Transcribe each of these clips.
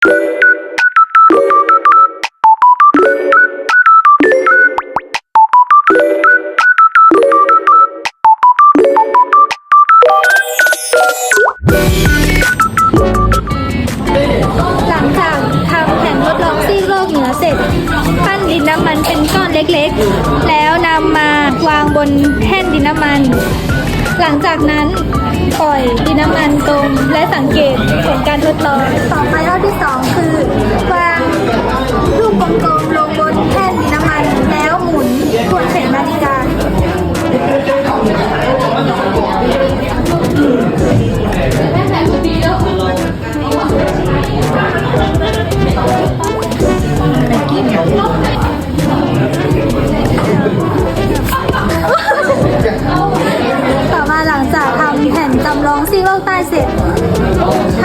หลังจากทำแผนทดลองซีกโลกเหนือเสร็จ ปั้นดินน้ำมันเป็นก้อนเล็กๆ แล้วนำมาวางบนแท่นดินน้ำมัน หลังจากนั้นปล่อยดินน้ำมันตรงและสังเกต คือต่อต่อไปรอบที่สองคือวางลูกกลมๆลงบนแท่นน้ำมันแล้วหมุนควรเข็มนาฬิกาต่อมาหลังจากทำแผ่นจำลองซีโลกใต้เสร็จท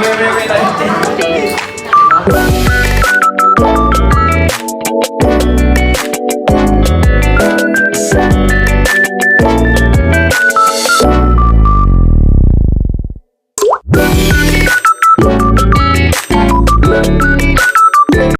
ไม่ไม่ไม่ตอนนี้เจ็บ